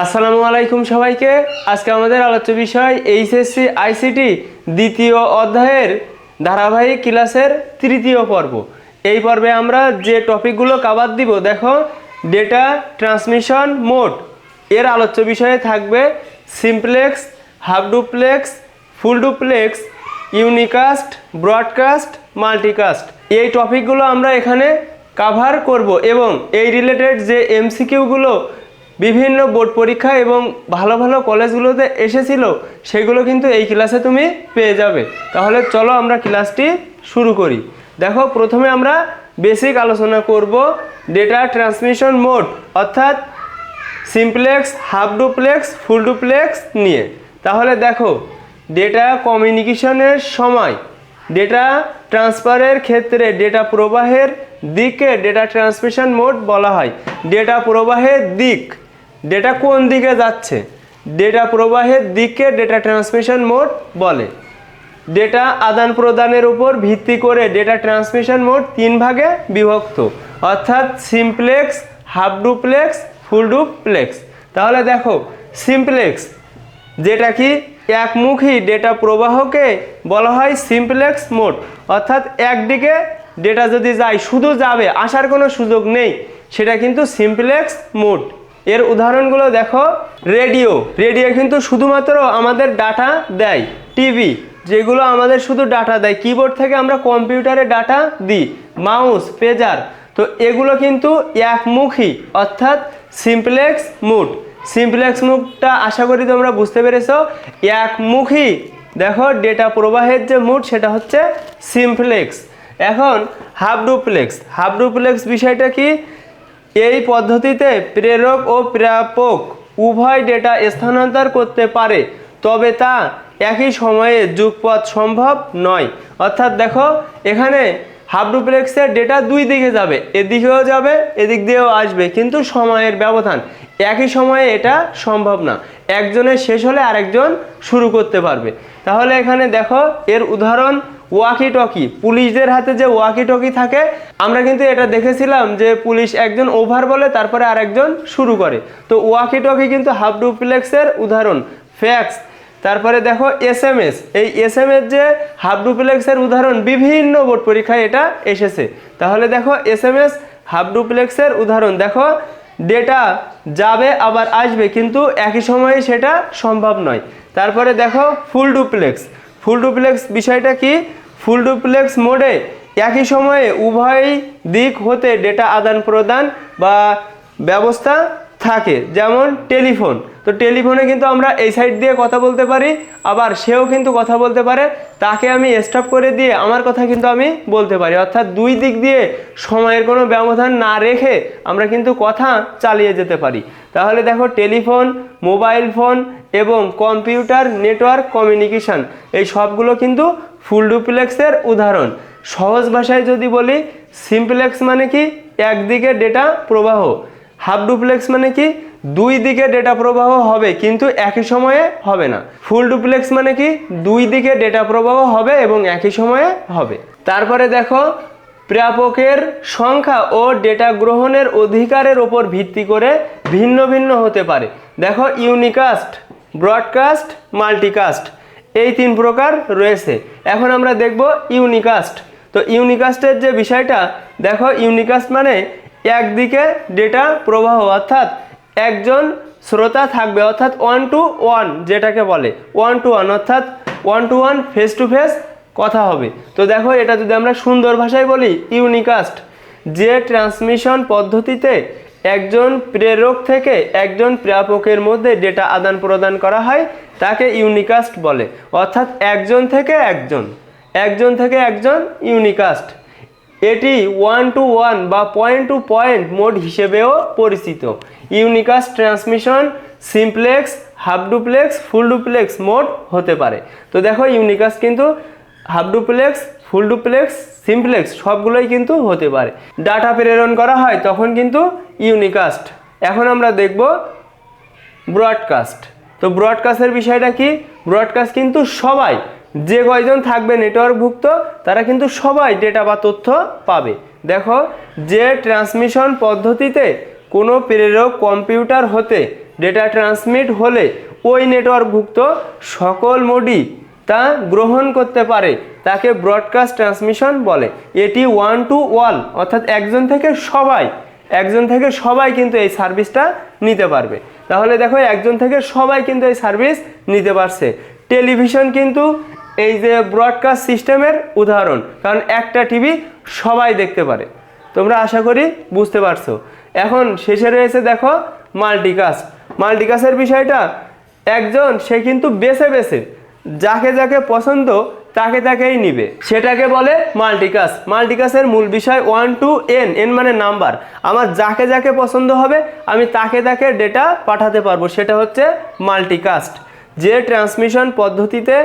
আসসালামু আলাইকুম সবাইকে। আজকে আমাদের আলোচ্য বিষয় এইচএসসি আইসিটি দ্বিতীয় অধ্যায়ের ধারাবাহিক ক্লাসের তৃতীয় পর্ব। এই পর্বে আমরা যে টপিকগুলো কাবার দিব, দেখো ডেটা ট্রান্সমিশন মোড এর আলোচ্য বিষয়ে থাকবে simplex half duplex full duplex unicast broadcast multicast এই টপিকগুলো আমরা এখানে কাভার করব এবং এই রিলেটেড যে এমসিকিউগুলো বিভিন্ন বোর্ড পরীক্ষা এবং ভালো ভালো কলেজগুলোতে এসেছিল, সেগুলো কিন্তু এই ক্লাসে তুমি পেয়ে যাবে। তাহলে চলো আমরা ক্লাসটি শুরু করি। দেখো, প্রথমে আমরা বেসিক আলোচনা করব ডেটা ট্রান্সমিশন মোড অর্থাৎ simplex half duplex full duplex নিয়ে। তাহলে দেখো ডেটা কমিউনিকেশনের সময় ডেটা ট্রান্সফারের ক্ষেত্রে ডেটা প্রবাহের দিকে ডেটা ট্রান্সমিশন মোড বলা হয়। ডেটা প্রবাহের দিক ডেটা কোন দিকে যাচ্ছে? ডেটা প্রবাহের দিকে ডেটা ট্রান্সমিশন মোড বলে। ডেটা আদান প্রদানের উপর ভিত্তি করে ডেটা ট্রান্সমিশন মোড তিন ভাগে বিভক্ত। অর্থাৎ simplex half duplex full duplex তাহলে দেখো সিমপ্লেক্স যেটা কি? একমুখী ডেটা প্রবাহকে বলা হয় সিমপ্লেক্স মোড অর্থাৎ একদিকে ডেটা যদি যায়, শুধু যাবে, আসার কোনো সুযোগ নেই। সেটা কিন্তু সিমপ্লেক্স মোড এর উদাহরণগুলো দেখো, রেডিও। রেডিও কিন্তু শুধুমাত্র আমাদের ডাটা দেয়, টিভি, যেগুলো আমাদের শুধু ডাটা দেয়। কিবোর্ড থেকে আমরা কম্পিউটারে ডাটা দিই, মাউস পেজার তো এগুলো কিন্তু একমুখী, অর্থাৎ সিমপ্লেক্স মুড। সিমপ্লেক্স মুডটা আশা করি তোমরা বুঝতে পেরেছ। একমুখী, দেখো, ডেটা প্রবাহের যে মুড, সেটা হচ্ছে সিমপ্লেক্স। এখন হাফ ডুপ্লেক্স। হাফ ডুপ্লেক্স বিষয়টা কি? এই পদ্ধতিতে প্রেরক ও প্রাপক উভয় ডেটা স্থানান্তর করতে পারে, তবে তা একই সময়ে যুগপথ সম্ভব নয়। অর্থাৎ দেখো, এখানে হাফ ডুপ্লেক্সের ডেটা দুই দিকে যাবে, এদিকেও যাবে, এদিক দিয়েও আসবে, কিন্তু সময়ের ব্যবধান। একই সময়ে এটা সম্ভব না। একজনের শেষ হলে আরেকজন শুরু করতে পারবে। তাহলে এখানে দেখো, এর উদাহরণ ওয়াকি টকি পুলিশদের হাতে যে ওয়াকি টকি থাকে, আমরা কিন্তু এটা দেখেছিলাম যে পুলিশ একজন ওভার বলে, তারপরে আরেকজন শুরু করে। তো ওয়াকি টকি কিন্তু হাফ ডুপ্লেক্সের উদাহরণ ফ্যাক্স তারপরে দেখো এস এম এস এই এস এম এস যে হাফ ডুপ্লেক্সের উদাহরণ, বিভিন্ন বোর্ড পরীক্ষায় এটা এসেছে। তাহলে দেখো এস এম এস হাফ ডুপ্লেক্সের উদাহরণ। দেখো ডেটা যাবে, আবার আসবে, কিন্তু একই সময়ে সেটা সম্ভব নয়। তারপরে দেখো ফুল ডুপ্লেক্স ফুল ডুপ্লেক্স বিষয়টা কি? ফুল ডুপ্লেক্স মোডে একই সময়ে উভয় দিক হতে ডেটা আদান প্রদান বা ব্যবস্থা থাকে, যেমন টেলিফোন। তো টেলিফোনে কিন্তু আমরা এই সাইড দিয়ে কথা বলতে পারি, আবার সেও কিন্তু কথা বলতে পারে, তাকে আমি স্টপ করে দিয়ে আমার কথা কিন্তু আমি বলতে পারি। অর্থাৎ দুই দিক দিয়ে সময়ের কোনো ব্যবধান না রেখে আমরা কিন্তু কথা চালিয়ে যেতে পারি। তাহলে দেখো টেলিফোন, মোবাইল ফোন এবং কম্পিউটার নেটওয়ার্ক কমিউনিকেশন এই সবগুলো কিন্তু ফুল ডুপ্লেক্সের উদাহরণ। সহজ ভাষায় যদি বলি সিমপ্লেক্স মানে কি? একদিকে ডেটা প্রবাহ হাফ ডুপ্লেক্স মানে কি? দুই দিকে ডেটা প্রবাহ হবে, কিন্তু একই সময়ে হবে না। ফুল ডুপ্লেক্স মানে কি? দুই দিকে ডেটা প্রবাহ হবে এবং একই সময়ে হবে। তারপরে দেখো, প্রাপকের সংখ্যা ও ডেটা গ্রহণের অধিকারের ওপর ভিত্তি করে ভিন্ন ভিন্ন হতে পারে। দেখো ইউনিকাস্ট ব্রডকাস্ট মাল্টিকাস্ট এই তিন প্রকার রয়েছে। এখন আমরা দেখব ইউনিকাস্ট তো ইউনিকাস্টের যে বিষয়টা, দেখো ইউনিকাস্ট মানে একদিকে ডেটা প্রবাহ, অর্থাৎ একজন শ্রোতা থাকবে, অর্থাৎ ওয়ান টু ওয়ান যেটাকে বলে ওয়ান টু ওয়ান অর্থাৎ one to one face to face কথা হবে। তো দেখো, এটা যদি আমরা সুন্দর ভাষায় বলি ইউনিকাস্ট যে ট্রান্সমিশন পদ্ধতিতে একজন প্রেরক থেকে একজন প্রাপকের মধ্যে ডেটা আদান প্রদান করা হয়, তাকে ইউনিকাস্ট বলে। অর্থাৎ একজন থেকে একজন একজন থেকে একজন ইউনিকাস্ট এটি ওয়ান টু ওয়ান বা পয়েন্ট টু পয়েন্ট মোড হিসেবেও পরিচিত। Unicast transmission, simplex half duplex full duplex mode হতে পারে। তো দেখো, ইউনিকাস কিন্তু half duplex full duplex simplex সবগুলোই কিন্তু হতে পারে। ডাটা প্রেরণ করা হয় তখন কিন্তু ইউনিকাস্ট। এখন আমরা দেখব ব্রডকাস্ট। তো ব্রডকাস্টের বিষয়টা কি? ব্রডকাস্ট কিন্তু সবাই, যে কয়জন থাকবে নেটওয়ার্কভুক্ত, তারা কিন্তু সবাই ডেটা বা তথ্য পাবে। দেখো, যে ট্রান্সমিশন পদ্ধতিতে কোনো প্রেরক কম্পিউটার হতে ডেটা ট্রান্সমিট হলে ওই নেটওয়ার্কভুক্ত সকল মোডই তা গ্রহণ করতে পারে, তাকে ব্রডকাস্ট ট্রান্সমিশন বলে। এটি ওয়ান টু ওয়াল অর্থাৎ একজন থেকে সবাই, একজন থেকে সবাই কিন্তু এই সার্ভিসটা নিতে পারবে। তাহলে দেখো একজন থেকে সবাই কিন্তু এই সার্ভিস নিতে পারছে। টেলিভিশন কিন্তু এই যে ব্রডকাস্ট সিস্টেমের উদাহরণ, কারণ একটা টিভি সবাই দেখতে পারে। তোমরা আশা করি বুঝতে পারছ। এখন শেষে রয়েছে দেখো মাল্টিকাস্ট। মাল্টিকাস্টের বিষয়টা, একজন সে কিন্তু বেছে বেছে, যাকে যাকে পছন্দ তাকে তাকেই নিবে। সেটাকে বলে মাল্টিকাস মাল্টিকাসের মূল বিষয় ওয়ান টু এন এন মানে নাম্বার। আমার যাকে যাকে পছন্দ হবে, আমি তাকে তাকে ডেটা পাঠাতে পারব। সেটা হচ্ছে মাল্টিকাস্ট। যে ট্রান্সমিশন পদ্ধতিতে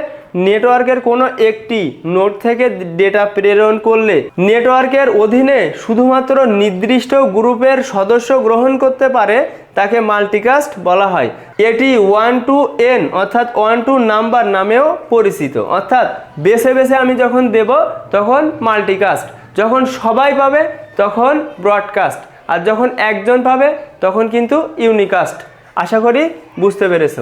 নেটওয়ার্কের কোনো একটি নোড থেকে ডেটা প্রেরণ করলে নেটওয়ার্কের অধীনে শুধুমাত্র নির্দিষ্ট গ্রুপের সদস্য গ্রহণ করতে পারে, তাকে মাল্টিকাস্ট বলা হয়। এটি ওয়ান টু এন অর্থাৎ ওয়ান টু নাম্বার নামেও পরিচিত। অর্থাৎ বেছে বেছে আমি যখন দেব, তখন মাল্টিকাস্ট যখন সবাই পাবে, তখন ব্রডকাস্ট আর যখন একজন পাবে, তখন কিন্তু ইউনিকাস্ট আশা করি বুঝতে পেরেছ।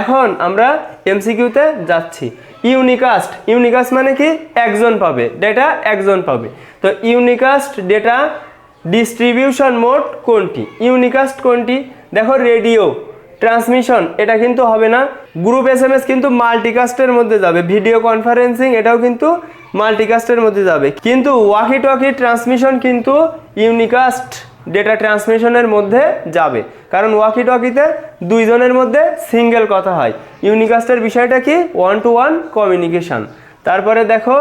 এখন আমরা এমসিকিউতে যাচ্ছি। ইউনিকাস্ট ইউনিকাস্ট মানে কি? একজন পাবে। ডেটা একজন পাবে। তো ইউনিকাস্ট ডেটা ডিস্ট্রিবিউশন মোড কোনটি? ইউনিকাস্ট কোনটি? দেখো রেডিও ট্রান্সমিশন এটা কিন্তু হবে না। গ্রুপ এস এম এস কিন্তু মাল্টিকাস্টের মধ্যে যাবে। ভিডিও কনফারেন্সিং এটাও কিন্তু মাল্টিকাস্টের মধ্যে যাবে। কিন্তু ওয়াকি টকি ট্রান্সমিশন কিন্তু ইউনিকাস্ট ডেটা ট্রান্সমিশনের মধ্যে যাবে। কারণ ওয়াকি টকিতে দুইজনের মধ্যে সিঙ্গেল কথা হয়। ইউনিকাস্টের বিষয়টা কি? ওয়ান টু ওয়ান কমিউনিকেশন তারপরে দেখো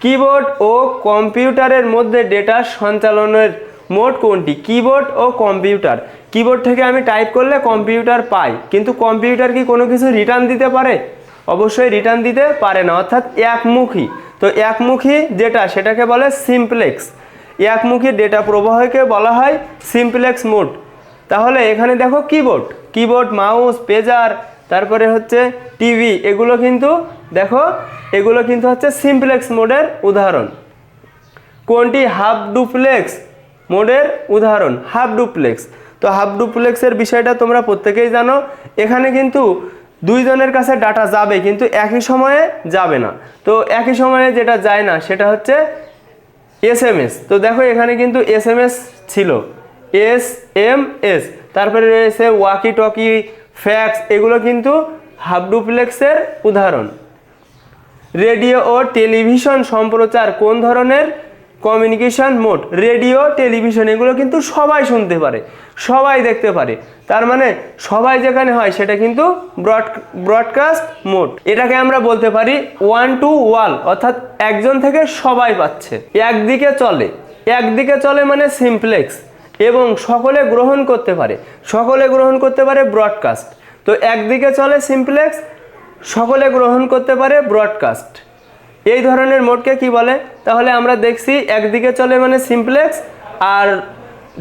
কিবোর্ড ও কম্পিউটারের মধ্যে ডেটা সঞ্চালনের মোড কোনটি? কিবোর্ড ও কম্পিউটার কিবোর্ড থেকে আমি টাইপ করলে কম্পিউটার পাই। কিন্তু কম্পিউটার কি কোনো কিছু রিটার্ন দিতে পারে? অবশ্যই রিটার্ন দিতে পারে না। অর্থাৎ একমুখী। তো একমুখী যেটা সেটাকে বলে সিমপ্লেক্স একমুখী ডেটা প্রবাহকে বলা হয় সিমপ্লেক্স মোড। তাহলে এখানে দেখো কিবোর্ড। কিবোর্ড, মাউস, পেজার, তারপরে হচ্ছে টিভি, এগুলো কিন্তু দেখো, এগুলো কিন্তু হচ্ছে সিমপ্লেক্স মোডের উদাহরণ। কোনটি? হাফ ডুপ্লেক্স মোডের উদাহরণ, হাফ ডুপ্লেক্স। তো হাফ ডুপ্লেক্সের বিষয়টা তোমরা প্রত্যেকেই জানো। এখানে কিন্তু দুইজনের কাছে ডাটা যাবে, কিন্তু একই সময়ে যাবে না। তো একই সময়ে যেটা যায় না, সেটা হচ্ছে এস এম এস তো দেখো, এখানে কিন্তু এস এম এস ছিল। এস এম এস তারপরে রয়েছে ওয়াকি টকি ফ্যাক্স এগুলো কিন্তু হাফ ডুপ্লেক্সের উদাহরণ। রেডিও ও টেলিভিশন সম্প্রচার কোন ধরনের? কমিউনিকেশন মোড রেডিও টেলিভিশন এগুলো কিন্তু সবাই শুনতে পারে, সবাই দেখতে পারে। তার মানে সবাই যেখানে হয় সেটা কিন্তু ব্রড ব্রডকাস্ট মোড এটাকে আমরা বলতে পারি ওয়ান টু ওয়াল অর্থাৎ একজন থেকে সবাই পাচ্ছে। একদিকে চলে একদিকে চলে মানে সিমপ্লেক্স এবং সকলে গ্রহণ করতে পারে, সকলে গ্রহণ করতে পারে ব্রডকাস্ট তো একদিকে চলে সিমপ্লেক্স সকলে গ্রহণ করতে পারে ব্রডকাস্ট এই ধরনের মোডকে কি বলে? তাহলে আমরা দেখছি একদিকে চলে মানে সিমপ্লেক্স আর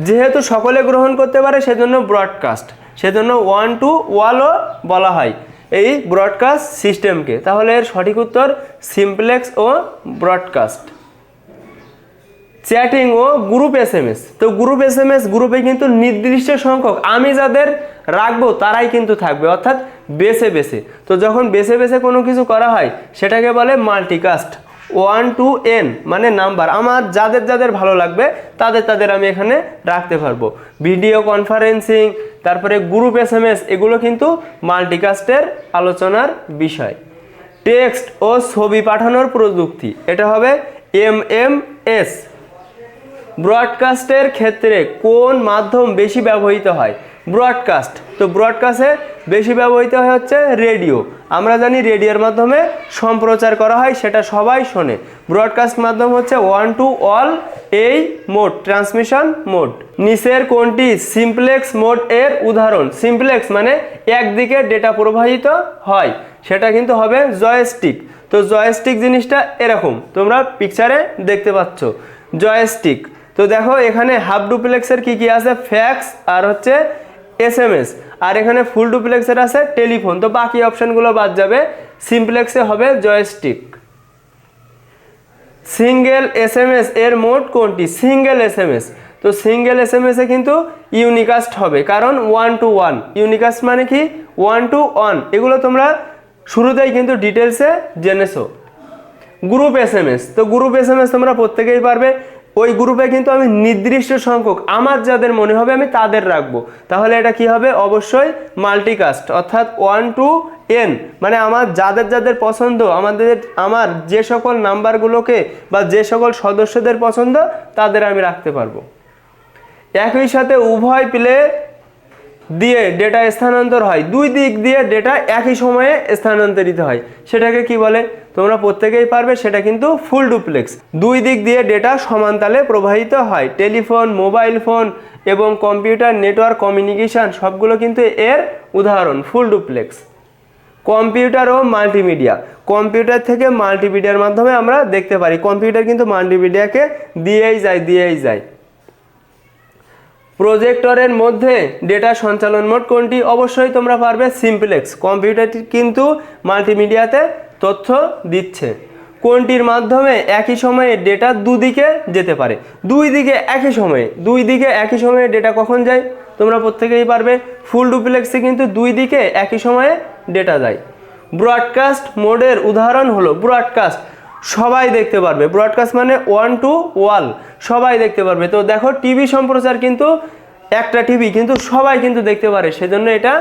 যেহেতু সকলে গ্রহণ করতে পারে সেজন্য ব্রডকাস্ট, সেজন্য ওয়ান টু ওয়ালও বলা হয় এই ব্রডকাস্ট সিস্টেমকে। তাহলে এর সঠিক উত্তর সিমপ্লেক্স ও ব্রডকাস্ট। চ্যাটিং ও গ্রুপ এস এম এস তো গ্রুপ এস এম এস গ্রুপে কিন্তু নির্দিষ্ট সংখ্যক, আমি যাদের রাখব তারাই কিন্তু থাকবে, অর্থাৎ বেছে বেছে তো যখন বেছে বেছে কোনো কিছু করা হয়, সেটাকে বলে মাল্টিকাস্ট ওয়ান টু এন মানে নাম্বার আমার যাদের যাদের ভালো লাগবে, তাদের তাদের আমি এখানে রাখতে পারব। ভিডিও কনফারেন্সিং তারপরে গ্রুপ এস এম এস এগুলো কিন্তু মাল্টিকাস্টের আলোচনার বিষয়। টেক্সট ও ছবি পাঠানোর প্রযুক্তি। এটা হবে এম এম এস ব্রডকাস্টের ক্ষেত্রে কোন মাধ্যম বেশি ব্যবহৃত হয়? ব্রডকাস্ট তো ব্রডকাস্টে বেশি ব্যবহৃত হয় হচ্ছে রেডিও আমরা জানি রেডিওর মাধ্যমে সম্প্রচার করা হয়, সেটা সবাই শোনে। ব্রডকাস্ট মাধ্যম হচ্ছে ওয়ান টু অল এই মোড ট্রান্সমিশন মোড নিচের কোনটি? সিমপ্লেক্স মোড এর উদাহরণ। সিমপ্লেক্স মানে একদিকে ডেটা প্রবাহিত হয়, সেটা কিন্তু হবে জয়স্টিক তো জয়স্টিক জিনিসটা এরকম, তোমরা পিকচারে দেখতে পাচ্ছ। জয়স্টিক তো দেখো, এখানে হাফ ডুপ্লেক্সের কি কি আছে? ফ্যাক্স আর হচ্ছে এস এম এস। আর এখানে ফুল ডুপ্লেক্সের আছে টেলিফোন। তো বাকি অপশানগুলো বাদ যাবে। সিমপ্লেক্সে হবে জয়স্টিক। সিঙ্গেল এস এর মোড কোনটি? Single S M S. তো সিঙ্গেল এস এম কিন্তু ইউনিকাস্ট হবে। কারণ ওয়ান টু ওয়ান। ইউনিকাস্ট মানে কি? One to one. এগুলো তোমরা শুরুতেই কিন্তু ডিটেলসে জেনেছো। Group S M S. তো গ্রুপ এস এম এস তোমরা প্রত্যেকেই পারবে। ওই গ্রুপে কিন্তু আমি নির্দিষ্ট সংখ্যক, আমার যাদের মনে হবে আমি তাদের রাখব। তাহলে এটা কি হবে? অবশ্যই মাল্টিকাস্ট অর্থাৎ ওয়ান টু এন মানে আমার যাদের যাদের পছন্দ, আমাদের, আমার যে সকল নাম্বারগুলোকে বা যে সকল সদস্যদের পছন্দ, তাদের আমি রাখতে পারব। একই সাথে উভয় প্লে দিয়ে ডেটা স্থানান্তর হয়। দুই দিক দিয়ে ডেটা একই সময়ে স্থানান্তরিত হয়। সেটাকে কি বলে? তোমরা প্রত্যেকেই পারবে, সেটা কিন্তু ফুল ডুপ্লেক্স দুই দিক দিয়ে ডেটা সমানতালে প্রবাহিত হয়। টেলিফোন মোবাইল ফোন এবং কম্পিউটার নেটওয়ার্ক কমিউনিকেশন সবগুলো কিন্তু এর উদাহরণ ফুল ডুপ্লেক্স কম্পিউটার ও মাল্টিমিডিয়া কম্পিউটার থেকে মাল্টিমিডিয়ার মাধ্যমে আমরা দেখতে পারি। কম্পিউটার কিন্তু মাল্টিমিডিয়াকে দিয়েই যায় দিয়েই যায়। প্রজেক্টরের মধ্যে ডেটা সঞ্চালন মোড কোনটি? অবশ্যই তোমরা পারবে সিম্পলেক্স কম্পিউটারটি কিন্তু মাল্টিমিডিয়াতে তথ্য দিচ্ছে। কোনটির মাধ্যমে একই সময়ে ডেটা দুদিকে যেতে পারে? দুই দিকে একই সময়ে। দুই দিকে একই সময়ে ডেটা কখন যায়? তোমরা প্রত্যেকেই পারবে। ফুল ডুপ্লেক্সে কিন্তু দুই দিকে একই সময়ে ডেটা যায়। ব্রডকাস্ট মোডের উদাহরণ হলো ব্রডকাস্ট সবাই দেখতে পারবে। ব্রডকাস্ট মানে ওয়ান টু ওয়াল সবাই দেখতে পারবে। তো দেখো টিভি সম্প্রচার কিন্তু একটা টিভি কিন্তু সবাই কিন্তু দেখতে পারে। সেজন্য এটা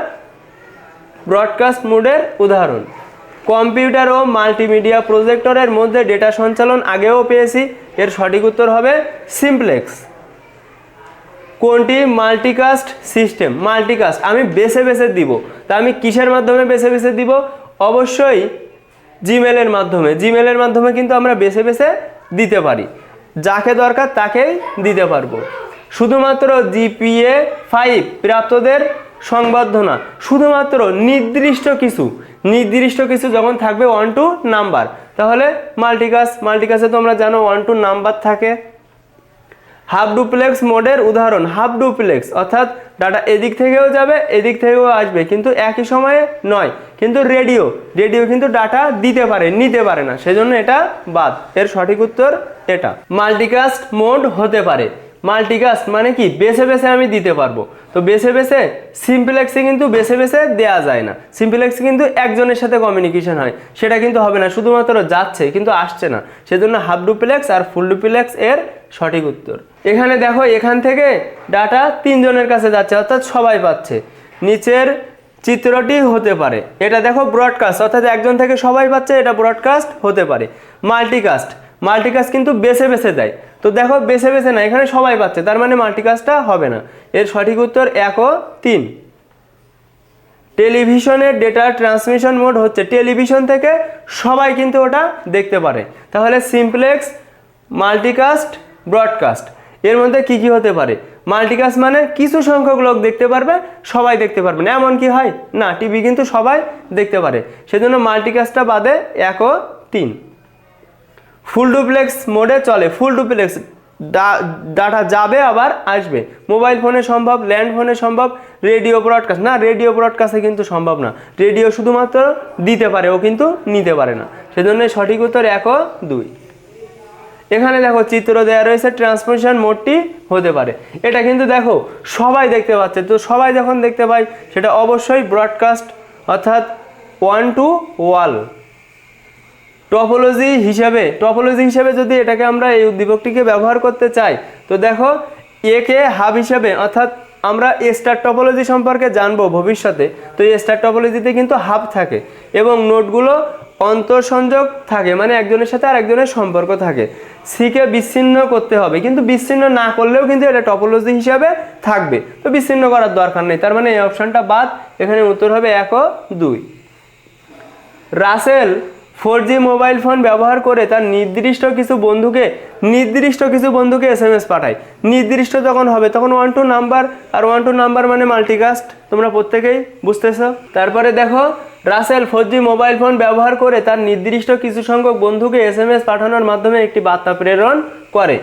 ব্রডকাস্ট মোডের উদাহরণ। কম্পিউটার ও মাল্টিমিডিয়া প্রজেক্টরের মধ্যে ডেটা সঞ্চালন আগেও পেয়েছি। এর সঠিক উত্তর হবে সিমপ্লেক্স কোনটি? মাল্টিকাস্ট সিস্টেম মাল্টিকাস্ট আমি বেছে বেছে দিব। তা আমি কিসের মাধ্যমে বেছে বেছে দিব? অবশ্যই জিমেলের মাধ্যমে। জিমেলের মাধ্যমে কিন্তু আমরা বেছে বেছে দিতে পারি। যাকে দরকার তাকেই দিতে পারব। শুধুমাত্র জিপিএ ফাইভ প্রাপ্তদের সংবর্ধনা। শুধুমাত্র নির্দিষ্ট কিছু। নির্দিষ্ট কিছু যখন থাকবে ওয়ান টু নাম্বার তাহলে মাল্টিকাস মাল্টিকাসে তোমরা জানো ওয়ান টু নাম্বার থাকে। হাফ ডুপ্লেক্স মোডের উদাহরণ, হাফ ডুপ্লেক্স, অর্থাৎ ডাটা এদিক থেকেও যাবে, এদিক থেকেও আসবে, কিন্তু একই সময়ে নয়, কিন্তু রেডিও রেডিও কিন্তু ডাটা দিতে পারে, নিতে পারে না, সেজন্য এটা বাদ, এর সঠিক উত্তর এটা। মাল্টিকাস্ট মোড হতে পারে, মাল্টিকাস্ট মানে কি? বেছে বেছে আমি দিতে পারব, তো বেছে বেছে, সিম্পলেক্সে কিন্তু বেছে বেছে দেয়া যায় না, সিম্পলেক্সে কিন্তু একজনের সাথে কমিউনিকেশন হয়, সেটা কিন্তু হবে না, শুধুমাত্র যাচ্ছে, কিন্তু আসছে না, সেজন্য হাফ ডুপ্লেক্স আর ফুল ডুপ্লেক্স এর সঠিক উত্তর। এখানে দেখো, এখান থেকে ডাটা তিনজনের কাছে যাচ্ছে, অর্থাৎ সবাই পাচ্ছে। নিচের চিত্রটি হতে পারে। এটা দেখো ব্রডকাস্ট অর্থাৎ একজন থেকে সবাই পাচ্ছে, এটা ব্রডকাস্ট হতে পারে। মাল্টিকাস্ট মাল্টিকাস্ট কিন্তু বেছে বেছে দেয়। তো দেখো, বেছে বেছে না, এখানে সবাই পাচ্ছে, তার মানে মাল্টিকাস্টটা হবে না। এর সঠিক উত্তর এক ও তিন। টেলিভিশনের ডেটা ট্রান্সমিশন মোড হচ্ছে, টেলিভিশন থেকে সবাই কিন্তু ওটা দেখতে পারে। তাহলে সিমপ্লেক্স মাল্টিকাস্ট ব্রডকাস্ট এর মধ্যে কি কি হতে পারে? মাল্টিকাস্ট মানে কিছু সংখ্যক লোক দেখতে পারবে, সবাই দেখতে পারবে না। এমন কি হয়? না টিভি কিন্তু সবাই দেখতে পারে। সেজন্য মাল্টিকাস্টটা বাদে এক ও তিন। ফুল ডুপ্লেক্স মোডে চলে। ফুল ডুপ্লেক্স ডাটা যাবে আবার আসবে। মোবাইল ফোনে সম্ভব ল্যান্ড ফোনে সম্ভব রেডিও ব্রডকাস্ট না রেডিও ব্রডকাস্টে কিন্তু সম্ভব না। রেডিও শুধুমাত্র দিতে পারে, ও কিন্তু নিতে পারে না। সেজন্য সঠিক উত্তর এক ও দুই। এখানে দেখো চিত্র দেওয়া রয়েছে ট্রান্সমিশন মোডটি হতে পারে। এটা কিন্তু দেখো সবাই দেখতে পাচ্ছে। তো সবাই যখন দেখতে পায়, সেটা অবশ্যই ব্রডকাস্ট অর্থাৎ ওয়ান টু ওয়াল টপোলজি হিসাবে টপোলজি হিসাবে যদি এটাকে আমরা এই উদ্দীপকটিকে ব্যবহার করতে চাই, তো দেখো একে হাব হিসাবে, অর্থাৎ আমরা স্টার টপোলজি সম্পর্কে জানব ভবিষ্যতে। তো এই স্টার টপোলজিতে কিন্তু হাব থাকে এবং নোটগুলো অন্তঃসংযোগ থাকে মানে একজনের সাথে আর একজনের সম্পর্ক থাকে। সিকে বিচ্ছিন্ন করতে হবে, কিন্তু বিচ্ছিন্ন না করলেও কিন্তু এটা টপোলজি হিসাবে থাকবে। তো বিচ্ছিন্ন করার দরকার নেই, তার মানে এই অপশনটা বাদ, এখানে উত্তর হবে এক ও দুই। Russell four G mobile phone ব্যবহার করে তার নির্দিষ্ট কিছু বন্ধুকে, নির্দিষ্ট কিছু বন্ধুকে এস এম এস পাঠায়। নির্দিষ্ট যখন হবে, তখন ওয়ান টু নাম্বার আর ওয়ান টু নাম্বার মানে মাল্টিকাস্ট তোমরা প্রত্যেকেই বুঝতেছো? তারপরে দেখো রাসেল ফোর মোবাইল ফোন ব্যবহার করে তার নির্দিষ্ট কিছু সংখ্যক বন্ধুকে এস এম এস পাঠানোর মাধ্যমে একটি বার্তা প্রেরণ করে।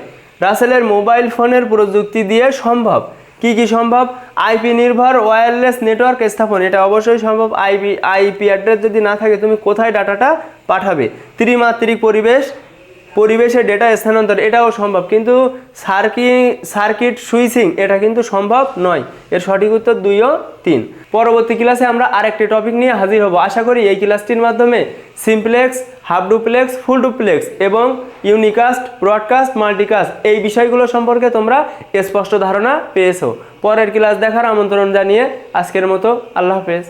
রাসেলের মোবাইল ফোনের প্রযুক্তি দিয়ে সম্ভব। কি কি সম্ভব? আইপি নির্ভর ওয়্যারলেস নেটওয়ার্ক স্থাপন। এটা অবশ্যই সম্ভব। আইপি আইপি অ্যাড্রেস যদি না থাকে, তুমি কোথায় ডাটাটা পাঠাবে? ত্রিমাত্রিক পরিবেশ, পরিবেশে ডেটা স্থানান্তর, এটাও সম্ভব। কিন্তু সার্কি, সার্কিট সুইচিং, এটা কিন্তু সম্ভব নয়। এর সঠিক উত্তর দুই ও তিন। পরবর্তী ক্লাসে আমরা আরেকটি টপিক নিয়ে হাজির হব। আশা করি এই ক্লাসটির মাধ্যমে simplex half duplex full duplex এবং ইউনিকাস্ট, ব্রডকাস্ট, মাল্টিকাস্ট এই বিষয়গুলো সম্পর্কে তোমরা স্পষ্ট ধারণা পেয়েছ। পরের ক্লাস দেখার আমন্ত্রণ জানিয়ে আজকের মতো আল্লাহ হাফেজ।